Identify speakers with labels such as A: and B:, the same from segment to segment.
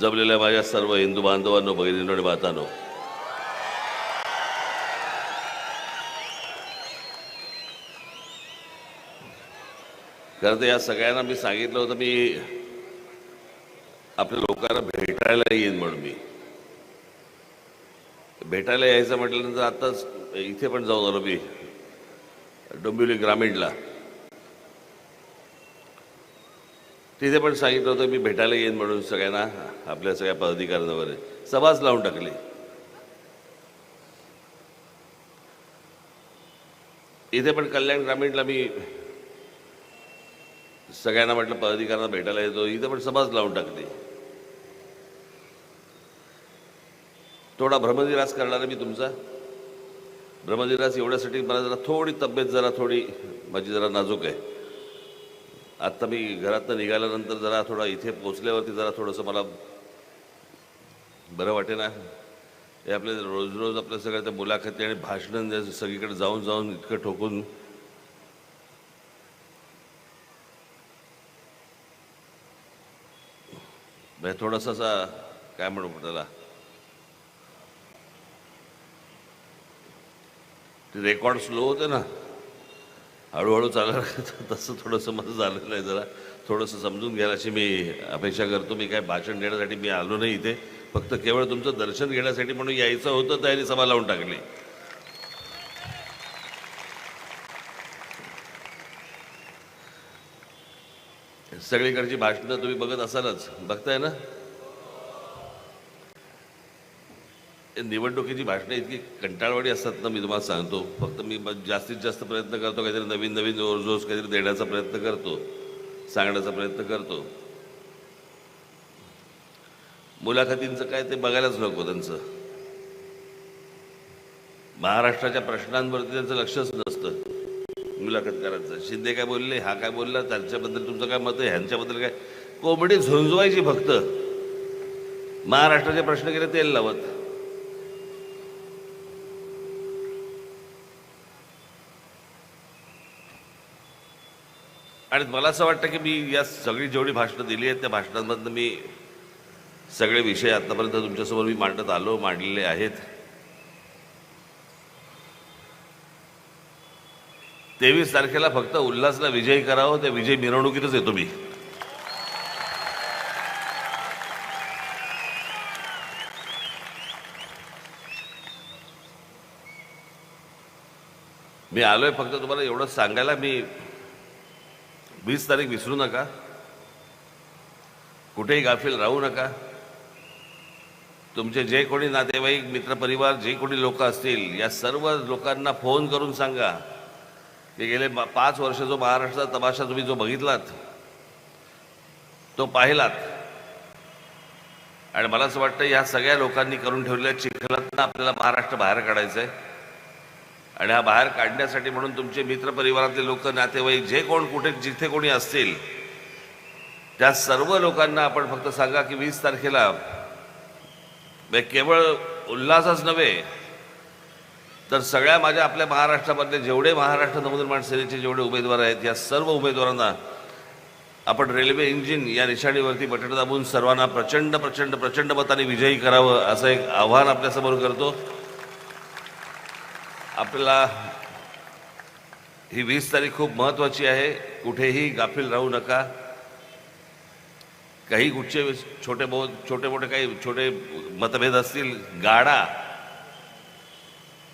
A: जमलेल्या माझ्या सर्व हिंदू बांधवांनो भगिनींनो आणि मातांनो. खरं तर या सगळ्यांना मी सांगितलं होतं मी आपल्या लोकांना भेटायला येईन म्हणून मी. भेटायला यायचं म्हटल्यानंतर आताच इथे पण जाऊन आलो मी डोंबिवली ग्रामीणला. तिथे पण सांगितलं होतं मी भेटायला येईन म्हणून सगळ्यांना आपल्या सगळ्या पदाधिकाऱ्यांवर. वगैरे सभाच लावून टाकली. इथे पण कल्याण ग्रामीणला मी सगळ्यांना म्हटलं पदाधिकाऱ्यांना भेटायला येतो. इथे पण सभाच लावून टाकली. थोडा भ्रमनिरास करणार आहे मी तुमचा. भ्रमनिरास एवढ्यासाठी मला जरा थोडी तब्येत जरा थोडी माझी जरा नाजूक आहे. आत्ता मी घरातनं निघाल्यानंतर जरा थोडा इथे पोचल्यावरती जरा थोडंसं मला बरं वाटे ना. हे आपले रोज रोज आपल्या सगळ्या त्या मुलाखती आणि भाषणं सगळीकडे जाऊन जाऊन इतकं ठोकून. म्हणजे थोडासा असा काय म्हणू त्याला? ते रेकॉर्ड स्लो होते ना. हळूहळू चालायला तसं थोडंसं माझं झालेलं आहे जरा. थोडंसं समजून घ्यायला अशी मी अपेक्षा करतो. मी काय भाषण देण्यासाठी मी आलो नाही इथे. फक्त केवळ तुमचं दर्शन घेण्यासाठी म्हणून यायचं होतं तयारी सभा लावून टाकली. सगळीकडची भाषणं तुम्ही बघत असालच. बघताय ना हे निवडणुकीची भाषणं इतकी कंटाळवाडी असतात ना मी तुम्हाला सांगतो. फक्त मी जास्तीत जास्त प्रयत्न करतो काहीतरी नवीन नवीन जोरजोस काहीतरी देण्याचा प्रयत्न करतो सांगण्याचा प्रयत्न करतो. मुलाखतींचं काय ते बघायलाच नको त्यांचं. महाराष्ट्राच्या प्रश्नांवरती त्यांचं लक्षच नसतं मुलाखतकारांचं. शिंदे काय बोलले हा काय बोलला त्यांच्याबद्दल तुमचं काय मत आहे ह्यांच्याबद्दल काय? कोंबडी झुंजवायची फक्त. महाराष्ट्राचे प्रश्न केले तेल लावत. आणि मला असं वाटतं की मी या सगळी जेवढी भाषणं दिली आहेत त्या भाषणांमधनं मी सगळे विषय आतापर्यंत तुमच्यासमोर मी मांडत आलो मांडलेले आहेत. तेवीस तारखेला फक्त उल्हासला विजय करावं त्या विजय मिरवणुकीतच येतो मी. मी आलोय फक्त तुम्हाला एवढं सांगायला मी वीस तारीख विसरू नका. कुठेही गाफील राहू नका. तुमचे जे कोणी नातेवाईक मित्रपरिवार जे कोणी लोक असतील या सर्व लोकांना फोन करून सांगा की गेले पाच वर्ष जो महाराष्ट्राचा तमाशा तुम्ही जो बघितलात तो पाहिलात. आणि मला असं वाटतं या सगळ्या लोकांनी करून ठेवलेल्या चिखलातनं आपल्याला महाराष्ट्र बाहेर काढायचं आहे आणि हा बाहेर काढण्यासाठी म्हणून तुमचे मित्रपरिवारातले लोक नातेवाईक जे कोण कुठे जिथे कोणी असतील त्या सर्व लोकांना आपण फक्त सांगा की वीस तारखेला म्हणजे केवळ उल्हासच नव्हे तर सगळ्या माझ्या आपल्या महाराष्ट्रामधले जेवढे महाराष्ट्र नवनिर्माण सेनेचे जेवढे उमेदवार आहेत या सर्व उमेदवारांना आपण रेल्वे इंजिन या निशाणीवरती बटण दाबून सर्वांना प्रचंड प्रचंड प्रचंड मताने विजयी करावं असं एक आव्हान आपल्यासमोर करतो. आपल्याला ही वीस तारीख खूप महत्त्वाची आहे. कुठेही गाफील राहू नका. काही कुठचे छोटे बहुत छोटे मोठे काही छोटे मतभेद असतील गाडा.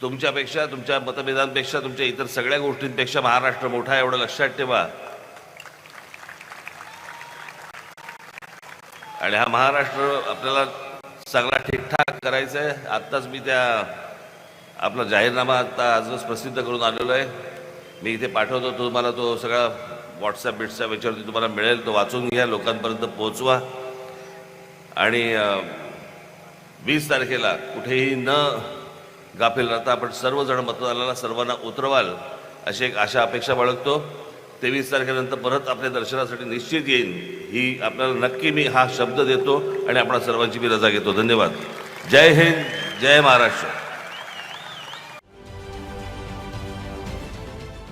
A: तुमच्यापेक्षा तुमच्या मतभेदांपेक्षा तुमच्या इतर सगळ्या गोष्टींपेक्षा महाराष्ट्र मोठा आहे एवढं लक्षात ठेवा. आणि हा महाराष्ट्र आपल्याला सगळा ठीकठाक करायचा आहे आत्ताच मी त्या आपला जाहीरनामा आता आजच प्रसिद्ध करून आलेलो आहे. मी इथे पाठवतो तुम्हाला तो सगळा व्हॉट्सॲप बिट्सअप याच्यावरती तुम्हाला मिळेल. तो वाचून घ्या लोकांपर्यंत पोहोचवा. आणि वीस तारखेला कुठेही न गाफील राहता आपण सर्वजण मतदानाला सर्वांना उतरवाल अशी एक आशा अपेक्षा बाळगतो. तेवीस तारखेनंतर परत आपल्या दर्शनासाठी निश्चित येईन ही आपल्याला नक्की मी हा शब्द देतो आणि आपण सर्वांची मी रजा घेतो. धन्यवाद. जय हिंद जय महाराष्ट्र.